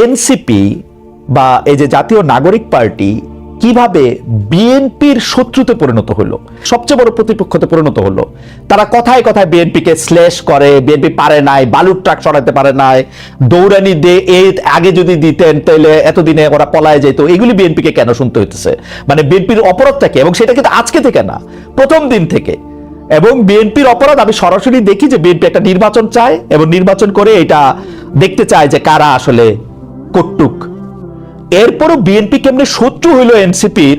NCP বা এই যে জাতীয় নাগরিক পার্টি কীভাবে বিএনপির শত্রুতে পরিণত হলো, সবচেয়ে বড় প্রতিপক্ষতে পরিণত হলো, তারা কথায় কথায় বিএনপিকে শ্লেষ করে, বিএনপি পারে নাই, বালুর ট্রাক সরাতে পারে নাই, দৌড়ানি দে এই আগে যদি দিতেন তাহলে এতদিনে ওরা পলায় যেত এগুলি বিএনপিকে কেন শুনতে হইতেছে? মানে বিএনপির অপরাধটাকে এবং সেটা কিন্তু আজকে থেকে না, প্রথম দিন থেকে। এবং বিএনপির অপরাধ, আমি সরাসরি দেখি যে বিএনপি একটা নির্বাচন চায়, এবং নির্বাচন করে এটা দেখতে চায় যে কারা আসলে কটুক এরপরও বিএনপি কেমনে শত্রু হইল এনসিপির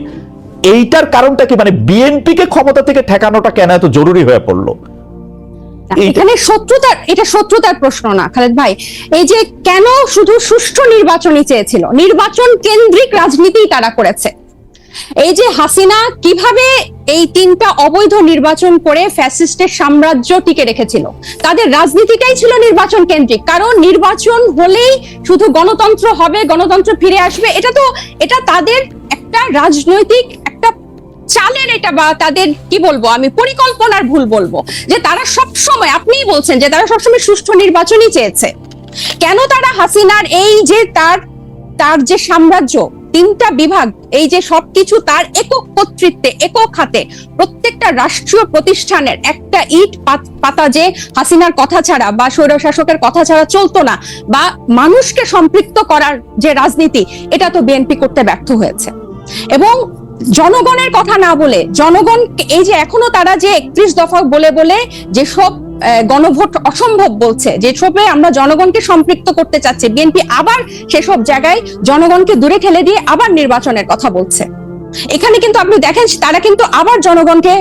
এইটার কারণটা কি? মানে বিএনপিকে ক্ষমতা থেকে ঠেকানোটা কেন এত জরুরি হয়ে পড়ল? এখানে শত্রুতার এটা শত্রুতার প্রশ্ন না খালেদ ভাই। এই যে কেন শুধু সুষ্ঠু নির্বাচনই চেয়েছিল? নির্বাচন কেন্দ্রিক রাজনীতি তারা করেছে। এই যে হাসিনা কীভাবে এই তিনটা অবৈধ নির্বাচন করে ফ্যাসিস্টের সাম্রাজ্য টিকে রেখেছিল? তাদের রাজনীতিটাই ছিল নির্বাচন কেন্দ্রিক। কারণ নির্বাচন হলেই শুধু গণতন্ত্র হবে, গণতন্ত্র ফিরে আসবে। এটা তো, এটা তাদের একটা রাজনৈতিক একটা চালের এটা বা তাদের, কি বলব আমি, পরিকল্পনার ভুল বলব। যে তারা সব সময় আপনিই বলছেন যে তারা সবসময় সুষ্ঠু নির্বাচনই চেয়েছে। কেন তারা হাসিনার এই যে তার তার যে সাম্রাজ্য তিনটা বিভাগ এই যে সবকিছু তার একক কর্তৃত্বে একক হাতে প্রত্যেকটা রাষ্ট্রীয় প্রতিষ্ঠানের একটা ইট পাত- যে হাসিনার কথা ছাড়া বা স্বৈরশাসকের কথা ছাড়া চলতো না বা মানুষকে সম্পৃক্ত করার যে রাজনীতি এটা তো বিএনপি করতে ব্যর্থ হয়েছে। এবং জনগণের কথা না বলে জনগণ এই যে এখনও তারা যে একত্রিশ দফা বলে বলে যেসব আহ, গণভোট অসম্ভব বলছে। যেসবে আমরা জনগণকে সম্পৃক্ত করতে চাচ্ছি, বিএনপি আবার সেসব জায়গায় জনগণকে দূরে ঠেলে দিয়ে আবার নির্বাচনের কথা বলছে। এখানে কিন্তু আপনি দেখেন, তারা কিন্তু আবার জনগণকে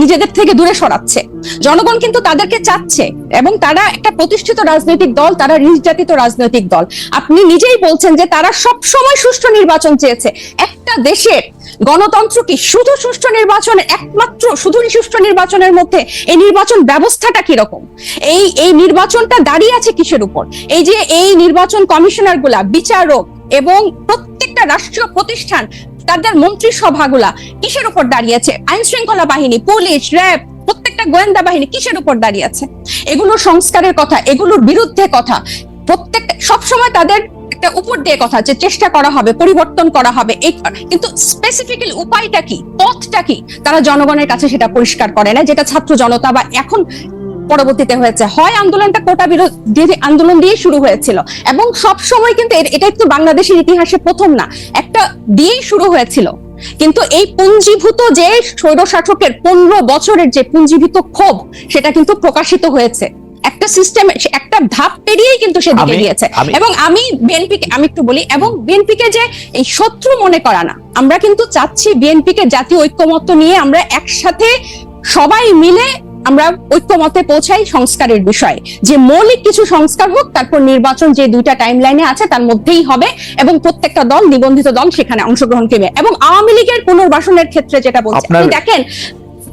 নিজেদের থেকে দূরে সরাচ্ছে। জনগণ কিন্তু তাদেরকে চাচ্ছে এবং তারা একটা প্রতিষ্ঠিত রাজনৈতিক দল, তারা নির্যাতিত রাজনৈতিক দল। আপনি নিজেই বলছেন যে তারা সব সময় সুষ্ঠু নির্বাচন চেয়েছে। একটা দেশের গণতন্ত্র কি শুধু সুষ্ঠু নির্বাচন, একমাত্র শুধু সুষ্ঠু নির্বাচনের মধ্যে এই নির্বাচন ব্যবস্থাটা কীরকম? এই এই নির্বাচনটা দাঁড়িয়ে আছে কিসের উপর? এই যে এই নির্বাচন কমিশনারগুলা বিচারক এবং প্রত্যেকটা রাষ্ট্রীয় প্রতিষ্ঠান তাদের মন্ত্রিসভাগুলা কিসের উপর দাঁড়িয়েছে আইন শৃঙ্খলা বাহিনী, পুলিশ, র্যাব, প্রত্যেকটা গোয়েন্দা বাহিনী কিসের উপর দাঁড়িয়ে আছে? এগুলো সংস্কারের কথা, এগুলোর বিরুদ্ধে কথা। প্রত্যেকটা সবসময় তাদের একটা উপর দিয়ে কথা যে চেষ্টা করা হবে, পরিবর্তন করা হবে কিন্তু স্পেসিফিক্যালি উপায়টা কি, পথটা কি? তারা জনগণের কাছে সেটা পরিষ্কার করে না যেটা ছাত্র জনতা বা এখন পরবর্তীতে হয়েছে। হয় আন্দোলনটা কোটা বিরোধী আন্দোলন দিয়ে শুরু হয়েছিল এবং সব সময় কিন্তু এটা একটু বাংলাদেশের ইতিহাসে প্রথম না একটা দিয়েই শুরু হয়েছিল। কিন্তু এই পুঞ্জীভূত যে স্বৈরশাসকের পনেরো বছরের যে পুঞ্জীভূত ক্ষোভ সেটা কিন্তু প্রকাশিত হয়েছে। একটা সিস্টেম একটা ধাপ পেরিয়েই কিন্তু সেদিকে আমি- গিয়েছে। এবং আমি বিএনপি আমি একটু বলি এবং বিএনপি কে যে এই শত্রু মনে করা না আমরা কিন্তু চাচ্ছি বিএনপি কে জাতীয় ঐক্যমত্য নিয়ে আমরা একসাথে সবাই মিলে আমরা ঐক্যমতে পৌঁছাই সংস্কারের বিষয়ে। যে মৌলিক কিছু সংস্কার হোক তারপর নির্বাচন যে দুইটা টাইম লাইনে আছে তার মধ্যেই হবে এবং প্রত্যেকটা দল নিবন্ধিত দল সেখানে অংশগ্রহণ করবে। এবং আওয়ামী লীগের পুনর্বাসনের ক্ষেত্রে যেটা বলছে আপনি দেখেন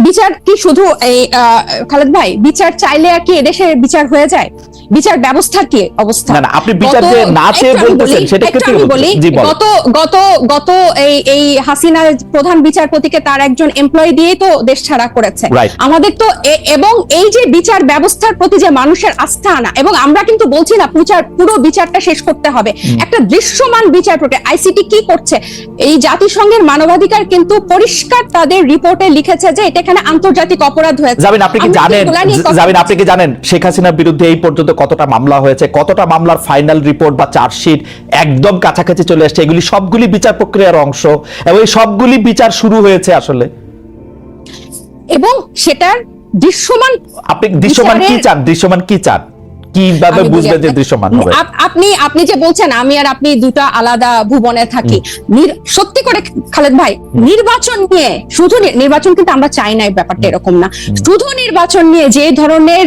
বিচার কি শুধু এই খালেদ ভাই বিচার চাইলে আর কি এদেশে বিচার হয়ে যায়? বিচার ব্যবস্থার কি অবস্থা? না, আপনি বিচার যে না চেয়ে বলতেছেন, সেটা বলতেছেন। বলি গত গত গত এই এই হাসিনার প্রধান বিচারপতিকে তার একজন এমপ্লয়ি দিয়ে তো দেশ ছাড়া করেছে। আমাদের তো এবং এই যে বিচার ব্যবস্থার প্রতি যে মানুষের আস্থা আনা এবং আমরা কিন্তু বলছি না বিচার পুরো বিচারটা শেষ করতে হবে। একটা দৃশ্যমান বিচার প্রক্রিয়া আইসিটি কি করছে? এই জাতিসংঘের মানবাধিকার কিন্তু পরিষ্কার তাদের রিপোর্টে লিখেছে যে এটা এখানে আন্তর্জাতিক অপরাধ হয়েছে। যাবেন আপনি কি জানেন? যাবেন আপনি কি জানেন? শেখ হাসিনার বিরুদ্ধে এই পর্যন্ত কতটা মামলা হয়েছে কতটা মামলার ফাইনাল রিপোর্ট বা চার্জশিট একদম কাছাকাছি চলে আসছে এগুলি সবগুলি বিচার প্রক্রিয়ার অংশ এবং এই সবগুলি বিচার শুরু হয়েছে আসলে। এবং সেটার দৃশ্যমান আপনি দৃশ্যমান কি চান? দৃশ্যমান কি চান? কীভাবে বুঝবেন যে দৃশ্যমান হবে? আপনি আপনি যে বলছেন আমি আর আপনি দুটো আলাদা ভুবনে থাকি। সত্যি করে খালেদ ভাই নির্বাচন নিয়ে শুধু নির্বাচন কিন্তু আমরা চাই না এই ব্যাপারটা এরকম না। শুধু নির্বাচন নিয়ে যে ধরনের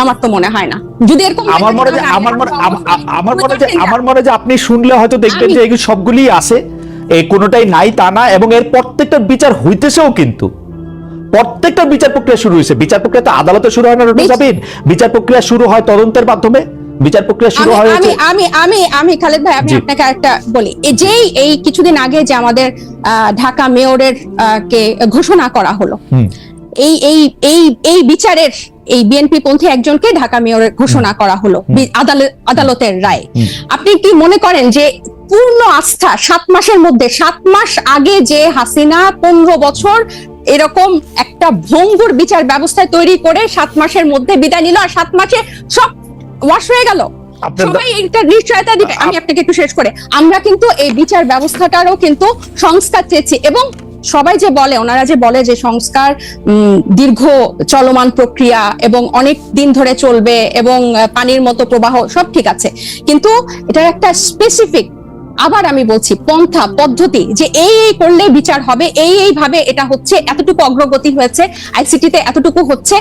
আমার তো মনে হয় না। যদি এরকম আমার মনে হয় আমার মনে আমার মনে হয় যে আমার মনে হয় যে আপনি শুনলে হয়তো দেখবেন যে এগুলো সবগুলি আছে। এই কোনোটাই নাই তা না এবং এর প্রত্যেকটা বিচার হইতেছেও কিন্তু। প্রত্যেকটা বিচার প্রক্রিয়া শুরু হয়েছে বিচার প্রক্রিয়া তো আদালতে শুরু হয় না বিচ- সাবিন? বিচার প্রক্রিয়া শুরু হয় তদন্তের মাধ্যমে? বিচার প্রক্রিয়া শুরু হয়েছে আমি আমি আমি আমি খালেদ ভাই আমি আপনাকে একটা বলি। এই যেই এই কিছুদিন আগে যে আমাদের আহ, ঢাকা মেয়রের কে ঘোষণা করা হলো এই এই এই এই বিচারের এই বিএনপি পন্থী একজনকে ঢাকা মেয়রের ঘোষণা করা হলো আদালতের রায়। আপনি কি মনে করেন যে পূর্ণ আস্থা সাত মাসের মধ্যে সাত মাস আগে যে হাসিনা পনেরো বছর এরকম একটা ভঙ্গুর বিচার ব্যবস্থা তৈরি করে সাত মাসের মধ্যে বিদায় নিল আর সাত মাসে সব ওয়াশ হয়ে গেল? সবাই এটা নিশ্চয়তা দিবে। আমি আপনাকে একটু শেষ করে আমরা কিন্তু এই বিচার ব্যবস্থাটারও কিন্তু সংস্কার চেয়েছি এবং সবাই যে বলে, ওনারা যে বলে যে সংস্কার দীর্ঘ চলমান প্রক্রিয়া এবং অনেক দিন ধরে চলবে এবং পানির মতো প্রবাহ, সব ঠিক আছে। কিন্তু এটার একটা স্পেসিফিক আবার আমি বলছি পন্থা পদ্ধতি যে এই এই করলে বিচার হবে এই এই ভাবে এটা হচ্ছে এতটুকু অগ্রগতি হয়েছে আইসিটিতে এতটুকু হচ্ছে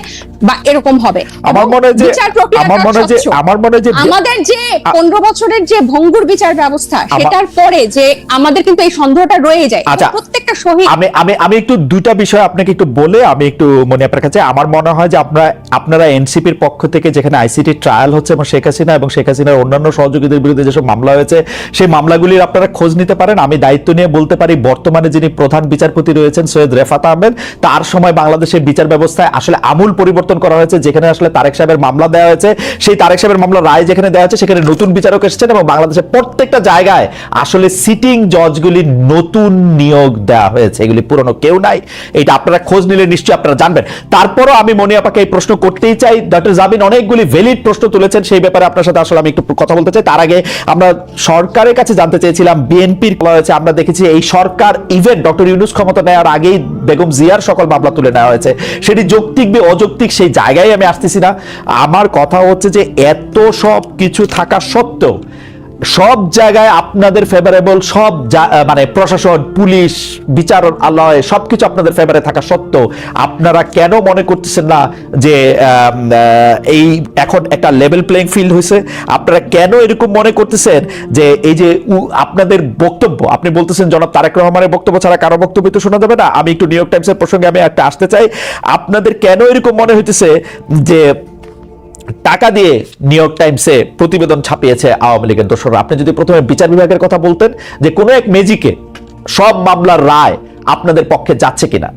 বা এরকম হবে আমার মনে যে বিচার প্রক্রিয়াটা আমার মনে যে আমার মনে যে আমাদের যে পনেরো বছরের যে ভঙ্গুর বিচার ব্যবস্থা সেটার পরে যে আমাদের কিন্তু এই সন্দেহটা রয়ে যায় আচ্ছা। প্রত্যেকটা শহীদ আমি আমি আমি একটু দুইটা বিষয় আপনাকে একটু বলে আমি একটু মনে আপনার কাছে আমার মনে হয় যে আপনারা আপনারা এনসিপির পক্ষ থেকে যেখানে আইসিটি ট্রায়াল হচ্ছে এবং শেখ হাসিনা এবং শেখ হাসিনার অন্যান্য সহযোগীদের বিরুদ্ধে যেসব মামলা হয়েছে সেই মামলাগুলির আপনারা খোঁজ নিতে পারেন। আমি দায়িত্ব নিয়ে বলতে পারি, বর্তমানে যিনি প্রধান বিচারপতি রয়েছেন সৈয়দ রেফাত আহমেদ, তার সময় বাংলাদেশের বিচার ব্যবস্থায় আসলে আমূল পরিবর্তন করা হয়েছে, যেখানে আসলে তারেক সাহেবের মামলা দেওয়া হয়েছে। সেই তারেক সাহেবের মামলা রায় যেখানে দেওয়া হয়েছে, সেখানে নতুন বিচারক এসেছেন এবং বাংলাদেশের প্রত্যেকটা জায়গায় আসলে সিটিং জজগুলি নতুন নিয়োগ দেওয়া হয়েছে। এগুলি পুরনো কেউ নাই। এটা আপনারা খোঁজ নিলে নিশ্চয়ই আপনারা জানবেন। তারপরও আমি মনি আপাকে এই প্রশ্ন করতেই চাই। ডক্টর জাবিন অনেকগুলি ভ্যালিড প্রশ্ন তুলেছেন, সেই ব্যাপারে আপনার সাথে আসলে আমি একটু কথা বলতে চাই। তার আগে আমরা সরকারের কাছে জানতে চেয়েছিলাম বিএনপির হয়েছে। আমরা দেখেছি এই সরকার ইভেন ডক্টর ইউনুস ক্ষমতা নেওয়ার আগেই বেগম জিয়ার সকল মামলা তুলে নেওয়া হয়েছে। সেটি যৌক্তিক বা অযৌক্তিক সেই জায়গায় আমি আসতেছি না। আমার কথা হচ্ছে যে এত সব কিছু থাকা সত্ত্বেও সব জায়গায় আপনাদের ফেভারেবল সব মানে প্রশাসন, পুলিশ বিচারালয় সবকিছু আপনাদের ফেভারে থাকা সত্ত্বেও আপনারা কেন মনে করতেছেন না যে এই এখন একটা লেভেল প্লেইং ফিল্ড হয়েছে আপনারা কেন এরকম মনে করতেছেন যে, এই যে আপনাদের বক্তব্য, আপনি বলতেছেন জনাব তারেক রহমানের বক্তব্য ছাড়া কারও বক্তব্য তো শোনা যাবে না। আমি একটু নিউ ইয়র্ক টাইমসের প্রসঙ্গে আমি একটা আসতে চাই। আপনাদের কেন এরকম মনে হইতেছে যে টাকা দিয়ে নিউ ইয়র্ক টাইমসে প্রতিবেদন ছাপিয়েছে আওয়ামী লীগের দোসররা। আপনি যদি প্রথমে বিচার বিভাগের কথা বলতেন যে কোনো এক মেজিকে সব মামলার রায় আপনাদের পক্ষে যাচ্ছে কিনা।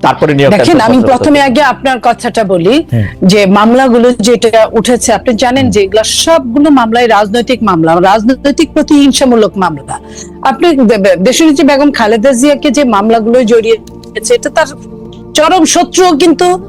তারপরে দেখেন আমি প্রথমে আগে আপনার কথাটা বলি হ্যাঁ। যে মামলাগুলো যেটা উঠেছে আপনি জানেন যে এগুলা সবগুলো মামলায় রাজনৈতিক মামলা রাজনৈতিক প্রতিহিংসামূলক মামলা। আপনি দে- দেশনেত্রী বেগম খালেদা জিয়াকে যে মামলাগুলো জড়িয়েছে এটা তার চরম শত্রু কিন্তু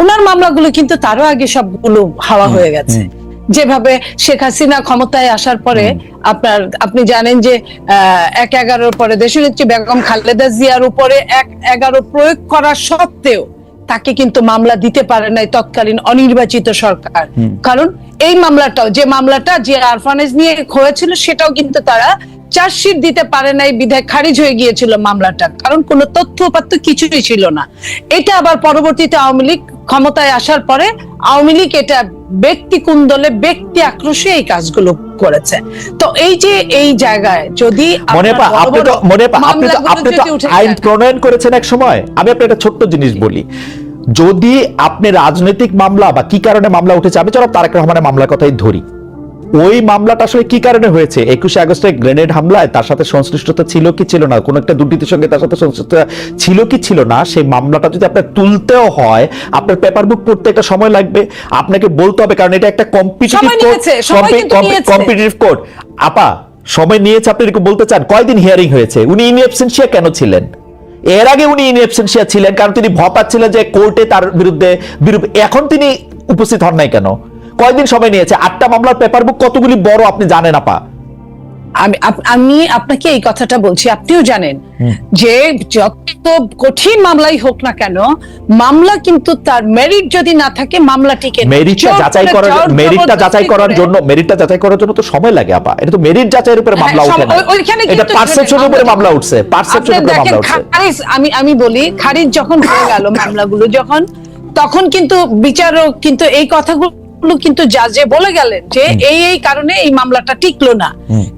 ওনার মামলাগুলো কিন্তু তারও আগে সবগুলো হাওয়া হয়ে গেছে। যেভাবে শেখ হাসিনা ক্ষমতায় আসার পরে আপনার আপনি জানেন যে এক এগারোর পরে দেশনেত্রী বেগম খালেদা জিয়ার উপরে এক এগারো প্রয়োগ করা সত্ত্বেও তাকে কিন্তু মামলা দিতে পারে নাই তৎকালীন অনির্বাচিত সরকার। কারণ এই মামলাটাও যে মামলাটা যে আরফানেজ নিয়ে হয়েছিল সেটাও কিন্তু তারা চার্জশিট দিতে পারে নাই বিধায় খারিজ হয়ে গিয়েছিল মামলাটা। কারণ কোনো তথ্য উপাত্ত কিছুই ছিল না। এটা আবার পরবর্তীতে আওয়ামী লীগ ক্ষমতায় আসার পরে আওয়ামী লীগ এটা ব্যক্তি কুন্দলে ব্যক্তি আক্রোশে এই কাজগুলো করেছে। তো এই যে এই জায়গায় যদি মনে পা আপনি তো মনে আপনি তো আপনি তো আইন প্রণয়ন করেছেন এক সময়। আমি আপনার একটা ছোট্ট জিনিস বলি। যদি আপনি রাজনৈতিক মামলা বা কি কারণে মামলা উঠেছে আমি চলো তারেক রহমানের মামলার কথাই ধরি। ওই মামলাটা আসলে কি কারণে হয়েছে? একুশে আগস্টে গ্রেনেড হামলায় তার সাথে সংশ্লিষ্টতা ছিল কি ছিল না? কোনো একটা দুর্নীতির সঙ্গে তার সাথে সংশ্লিষ্টতা ছিল কি ছিল না? সেই মামলাটা যদি আপনার তুলতেও হয় আপনার পেপার বুক পড়তে একটা সময় লাগবে। আপনাকে বলতে হবে কারণ এটা একটা কম্পিটিটিভ। কম্পিটিটিভ কোর্ট আপা সময় নিয়েছে আপনি এরকম বলতে চান? কয়দিন হিয়ারিং হয়েছে? উনি ইন অ্যাবসেন্সিয়া কেন ছিলেন? এর আগে উনি ইন অ্যাবসেন্সিয়া ছিলেন কারণ তিনি ভয় পাচ্ছিলেন যে কোর্টে তার বিরুদ্ধে বিরূপ এখন তিনি উপস্থিত হন নাই কেন? কয়দিন সময় নিয়েছে? আটটা মামলার পেপার বুক কতগুলি বড় আপনি জানেন আপা? আমি আমি আপনাকে এই কথাটা বলছি আপনিও জানেন যে যত কঠিন মামলাই হোক না কেন মামলা কিন্তু তার মেরিট যদি না থাকে মামলা টিকে মেরিটটা যাচাই করে, করার মেরিটটা যাচাই করার জন্য মেরিটটা যাচাই করার জন্য তো সময় লাগে আপা। এটা তো মেরিট যাচাইয়ের উপরে হ্যাঁ, মামলা ওঠে না। ওইখানে এটা পারসেপশনের উপরে মামলা উঠছে। পারসেপশনের উপরে মামলা উঠছে। খারিজ আমি আমি বলি খারিজ যখন হয়ে গেল মামলাগুলো যখন তখন কিন্তু বিচারক কিন্তু এই কথাগুলো কিন্তু জাজে বলে গেলেন যে এই এই কারণে এই মামলাটা টিকলো না।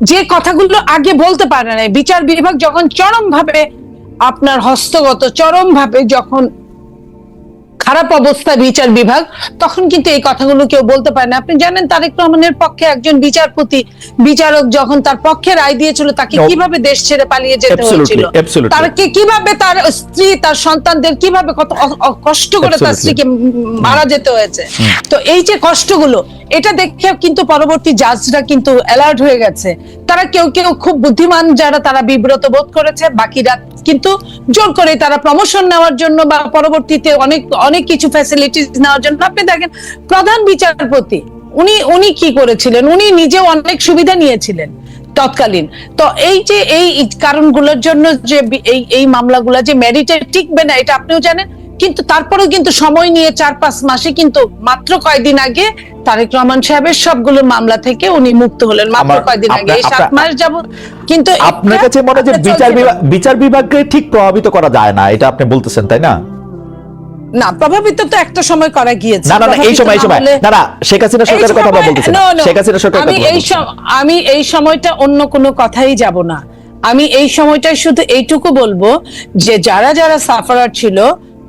যে কথাগুলো আগে বলতে পারে না বিচার বিভাগ যখন চরম ভাবে আপনার হস্তগত চরম ভাবে যখন খারাপ অবস্থা বিচার বিভাগ তখন কিন্তু এই কথাগুলো কেউ বলতে পারে না। আপনি জানেন তারেক রহমানের পক্ষে একজন বিচারপতি বিচারক যখন তার পক্ষে রায় দিয়েছিল তাকে কীভাবে দেশ ছেড়ে পালিয়ে যেতে হয়েছিল. তারকে কীভাবে তার স্ত্রী তার সন্তানদের কীভাবে কত কষ্ট করে তার স্ত্রীকে মারা যেতে হয়েছে? তো এই যে কষ্টগুলো এটা দেখে কিন্তু পরবর্তী জাজরা কিন্তু অ্যালার্ট হয়ে গেছে। তারা কেউ কেউ খুব বুদ্ধিমান যারা, তারা বিব্রত বোধ করেছে, বাকিরা কিন্তু জোর করে তারা প্রমোশন নেওয়ার জন্য বা পরবর্তীতে অনেক অনেক কিছু ফ্যাসিলিটিস নেওয়ার জন্য। আপনি দেখেন, প্রধান বিচারপতি, উনি উনি কি করেছিলেন? উনি নিজেও অনেক সুবিধা নিয়েছিলেন তৎকালীন। তো এই যে, এই কারণগুলোর জন্য যে, এই এই মামলাগুলো যে মেরিটে টিকবে না, এটা আপনিও জানেন? কিন্তু তারপরেও কিন্তু সময় নিয়ে চার পাঁচ মাসে কিন্তু মাত্র কয়দিন আগে তারেক রহমান সাহেবের সবগুলো মামলা থেকে উনি মুক্ত হলেন মাত্র কয়দিন আগে এই সাত মাস যাবত কিন্তু আপনার কাছে মনে হয় যে বিচার বিভাগ বিচার বিভাগকে ঠিক প্রভাবিত করা যায় না এটা আপনি বলতেছেন তাই না? না প্রভাবিত তো একটা সময় করা গিয়েছে না না এই সময় এই সময়। না না শেখ হাসিনা সরকারের কথা শেখ হাসিনা সরকারের আমি এই আমি এই সময়টা অন্য কোনো কথাই যাব না। আমি এই সময়টায় শুধু এইটুকু বলব যে যারা যারা সাফারার ছিল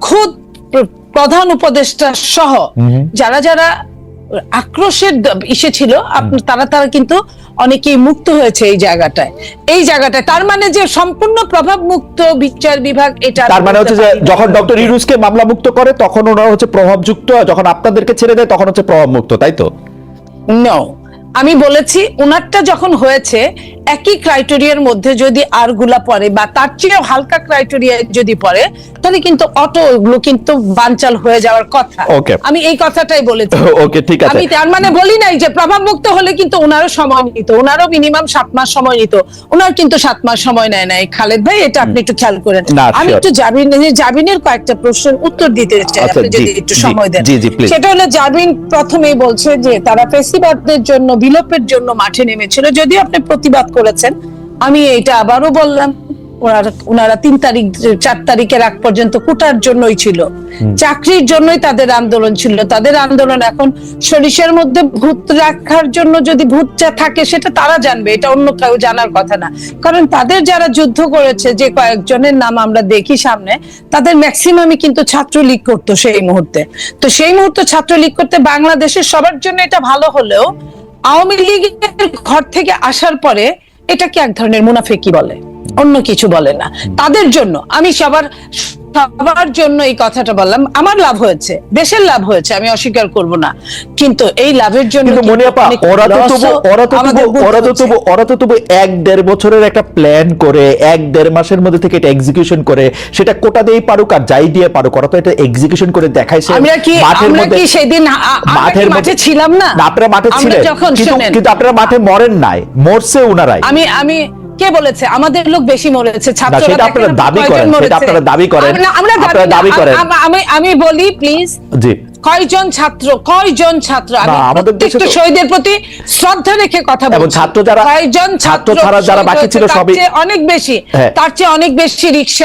খুদ প্রধান উপদেষ্টা সহ যারা যারা আক্রোশের ইসে ছিল তারা তারা কিন্তু অনেকেই মুক্ত হয়েছে এই জায়গাটায়। এই জায়গাটায় তার মানে যে সম্পূর্ণ প্রভাব মুক্ত বিচার বিভাগ এটা তার মানে হচ্ছে যে যখন ডক্টর ইউনুসকে মামলা মুক্ত করে তখন ওনারা হচ্ছে প্রভাবযুক্ত যখন আপনাদেরকে ছেড়ে দেয় তখন হচ্ছে প্রভাব মুক্ত তাই তো? নো আমি বলেছি ওনারটা যখন হয়েছে একই ক্রাইটেরিয়ার মধ্যে যদি আরগুলা পড়ে বা তার চেয়েও হালকা ক্রাইটেরিয়া যদি পড়ে তাহলে কিন্তু অটো ওগুলো কিন্তু বানচাল হয়ে যাওয়ার কথা। আমি এই কথাটাই বলেছি। ওকে ঠিক আছে। আমি তার মানে বলি নাই যে প্রভাব মুক্ত হলে কিন্তু ওনারও সময় নিত ওনারও মিনিমাম সাত মাস সময় নিত ওনার কিন্তু সাত মাস সময় নেয় নাই। খালেদ ভাই এটা আপনি একটু খেয়াল করেন। আমি একটু জাবিন জাবিনের কয়েকটা প্রশ্নের উত্তর দিতে চাই আচ্ছা, আপনি যদি একটু সময় দেন. সেটা হলো জাবিন প্রথমেই বলছে যে তারা ফেসিবাদদের জন্য বিলোপের জন্য মাঠে নেমেছিল যদি আপনি প্রতিবাদ করেছেন। আমি এটা আবারও বললাম ওনারা তিন তারিখ চার তারিখের আগ পর্যন্ত কোটার জন্যই ছিল। চাকরির জন্যই তাদের আন্দোলন ছিল। তাদের আন্দোলন এখন সরিষার মধ্যে ভূত রাখার জন্য যদি ভূতটা থাকে সেটা তারা জানবে। এটা অন্য কেউ জানার কথা না। কারণ তাদের যারা যুদ্ধ করেছে যে কয়েকজনের নাম আমরা দেখি সামনে তাদের ম্যাক্সিমামই কিন্তু ছাত্রলীগ করতো সেই মুহূর্তে। তো সেই মুহূর্তে ছাত্রলীগ করতে বাংলাদেশের সবার জন্য এটা ভালো হলেও আওয়ামী লীগের ঘর থেকে আসার পরে এটাকে এক ধরনের মুনাফেকি বলে অন্য কিছু বলে না। তাদের জন্য আমি সবার সবার জন্য এই কথাটা বললাম। আমার লাভ হয়েছে। দেশের লাভ হয়েছে আমি অস্বীকার করব না। কিন্তু এই লাভের জন্য কিন্তু মনে আপা ওরা তো তবু ওরা তো তবু ওরা তো তবু ওরা তো তবু এক দেড় বছরের একটা প্ল্যান করে এক দেড় মাসের মধ্যে থেকে এটা এক্সিকিউশন করে। সেটা কোটা দিয়েই পারুক আর যাই দিয়ে পারুক ওরা তো এটা এক্সিকিউশন করে দেখাইছে আমরা কি আমরা কি সেদিন মাঠের মাঠে ছিলাম না? আপনারা মাঠে ছিলেন। কিন্তু আপনারা মাঠে মরেন নাই মরছে উনারাই। আমি আমি কে বলেছে আমাদের লোক বেশি মরেছে ছাত্ররা আপনারা দাবি করেন, সেটা আপনারা দাবি করেন। আমরা- আমরা দাবি আপনারা দাবি করেন। আমি আমি বলি প্লিজ জি কয়জন ছাত্র কয়জন ছাত্র আমি প্রত্যেকটা শহীদের প্রতি শ্রদ্ধা রেখে কথা বলব বলছি ছাত্র যারা- কয়জন ছাত্র ছাড়া যারা বাকি ছিল সবই- অনেক বেশি হ্যাঁ। তার চেয়ে অনেক বেশি রিক্সা